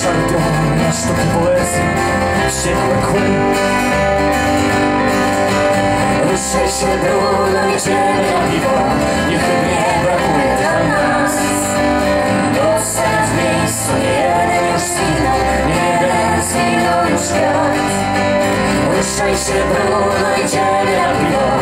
Rozszarpią na sztuki poezji wściekłe kły Ruszaj się bruno, idziemy na piwo Niech nie brakuje dla nas Dostań w miejscu, nie jeden już zginął Nie jeden zginął już świat Ruszaj się bruno, idziemy na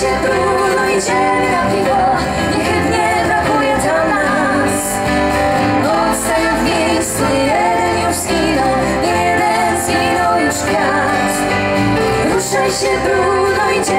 się Bruno, idziemy na piwo Niechybnie brakuje dla nas. Odstań w miejscu, jeden zginął jeden zginął Ruszaj się Bruno, idziemy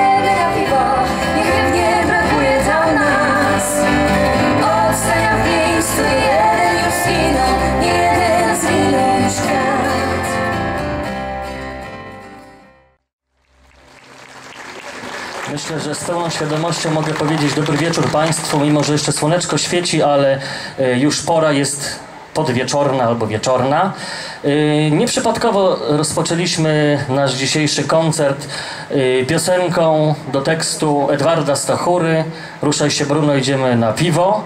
Myślę, że z pełną świadomością mogę powiedzieć dobry wieczór Państwu, mimo że jeszcze słoneczko świeci, ale e, już pora jest podwieczorna albo wieczorna. E, Nieprzypadkowo rozpoczęliśmy nasz dzisiejszy koncert e, piosenką do tekstu Edwarda Stachury Ruszaj się Bruno, idziemy na piwo,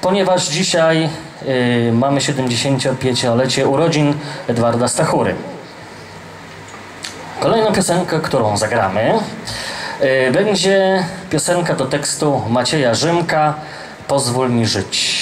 ponieważ dzisiaj mamy 75-lecie urodzin Edwarda Stachury. Kolejną piosenkę, którą zagramy, będzie piosenka do tekstu Macieja Rzymka Pozwól mi żyć.